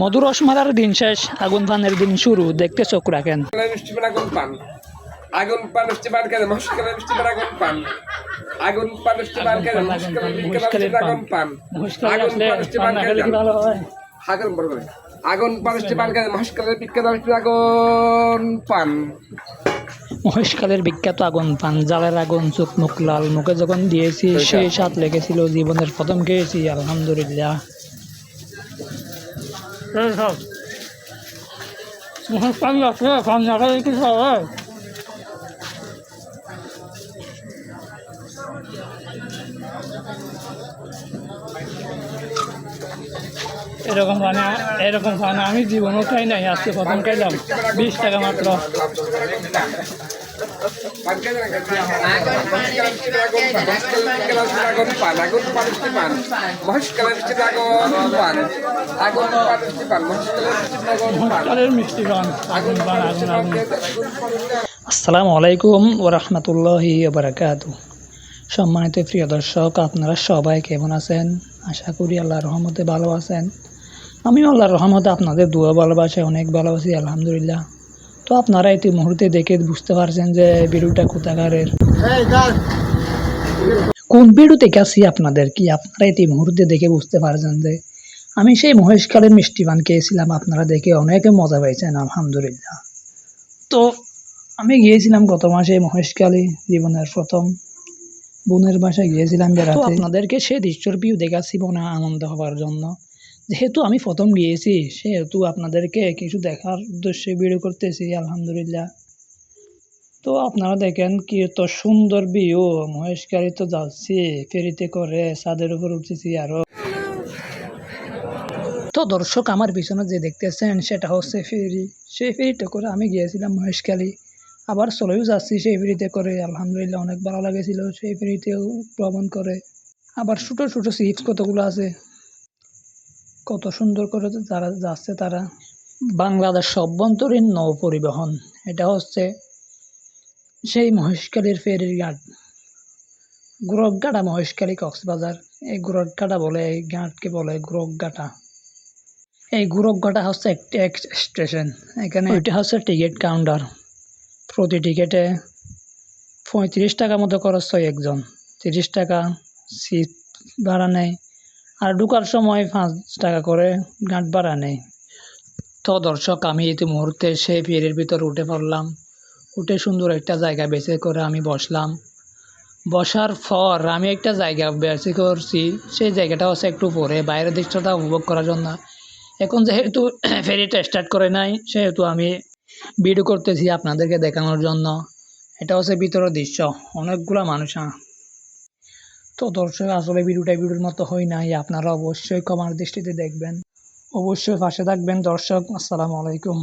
মধুর রসমালার দিন শেষ আগুন পানের দিন শুরু দেখতে চোখ রাখেন। আগুন পান। আগুন পান মিষ্টি পান খেলে মশকালের মিষ্টি পান। আগুন পান আগুন পান মিষ্টি পান খেলে আগুন পান। আগুন পান মিষ্টি পান খেলে আগুন বড় করে আগুন পান মিষ্টি পান খেলে বিখ্যাত মিষ্টি আগুন পান। মহেশকালের বিখ্যাত আগুন পান জালের আগুন চোখ মুখ লাল মুখে যখন দিয়েছি সেই স্বাদ লেগেছিল জীবনের প্রথম খেয়েছি আলহামদুলিল্লাহ। এরকম মানে এরকম খানা আমি জীবনও খাই নাই আজকে প্রথম খাইলাম বিশ টাকা মাত্র। আসসালামু আলাইকুম ও রহমতুল্লাহি বারাকাত সম্মানিত প্রিয় দর্শক, আপনারা সবাই কেমন আছেন? আশা করি আল্লাহর রহমতে ভালো আছেন। আমিও আল্লাহর রহমতে আপনাদের দুয়া ভালোবাসে অনেক ভালোবাসি, আলহামদুলিল্লাহ। তো আপনারা এই মুহূর্তে দেখে বুঝতে পারছেন যে ভিডিওটা কোথাকারের। কোন ভিডিও থেকে আসি আপনাদের কি? আপনারা এই মুহূর্তে দেখে বুঝতে পারছেন যে আমি সেই মহেশকালের মিষ্টি পান খেয়েছিলাম আপনারা দেখে অনেকে মজা পাইছেন আলহামদুলিল্লাহ। তো আমি গিয়েছিলাম গত মাসে মহেশকালী জীবনের প্রথম। বোনের বাসায় গিয়েছিলাম বেড়াতে। আপনাদেরকে সে দৃশ্যর ভিউ দেখাচ্ছি না আনন্দ হওয়ার জন্য। যেহেতু আমি প্রথম গিয়েছি, সেহেতু আপনাদেরকে কিছু দেখার উদ্দেশ্যে ভিডিও করতেছি, আলহামদুলিল্লাহ। তো আপনারা দেখেন কি এত সুন্দর ভিউ মহেশকালী তো যাচ্ছি, ফেরিতে করে ছাদের উপর উঠতেছি আরও। তো দর্শক, আমার পিছনে যে দেখতেছেন, সেটা হচ্ছে ফেরি। সেই ফেরিতে করে আমি গিয়েছিলাম মহেশখালী। আবার চলেও যাচ্ছি সেই ফেরিতে করে, আলহামদুলিল্লাহ অনেক ভালো লাগেছিল সেই ফেরিতেও ভ্রমণ করে। আবার ছোটো ছোটো সিটস কতগুলো আছে? কত সুন্দর করে তারা যাচ্ছে, তারা বাংলাদেশ অভ্যন্তরীণ নৌ পরিবহন এটা হচ্ছে সেই মহেশখালীর ফেরির ঘাট। গোরখঘাটা মহেশখালী কক্সবাজার। এই গোরখঘাটা বলে, এই ঘাটকে বলে গোরখঘাটা এই গোরখঘাটা হচ্ছে একটি এক স্টেশন। এখানে এটা হচ্ছে টিকিট কাউন্টার। প্রতি টিকিটে পঁয়ত্রিশ টাকা মতো খরচ হয় একজন। তিরিশ টাকা সিট ভাড়া নেয়। আর ঢুকার সময় পাঁচ টাকা করে ঘাট ভাড়া নেয় তো দর্শক, আমি এই মুহূর্তে সেই ফেরির ভিতর উঠে পড়লাম। উঠে সুন্দর একটা জায়গা বেছে করে আমি বসলাম। বসার পর আমি একটা জায়গা বেছে করছি। সেই জায়গাটা হচ্ছে একটু পরে বাইরের দৃশ্যটা উপভোগ করার জন্য এখন যেহেতু ফেরিটা স্টার্ট করে নাই, সেহেতু আমি ভিডিও করতেছি আপনাদেরকে দেখানোর জন্য। এটা হচ্ছে ভিতরের দৃশ্য। অনেকগুলো মানুষ তো দর্শক আসলে ভিডিওটা ভিডিওর মতো হয় নাই, আপনারা অবশ্যই কমার দৃষ্টিতে দেখবেন। অবশ্যই পাশে থাকবেন দর্শক, আসসালামু আলাইকুম।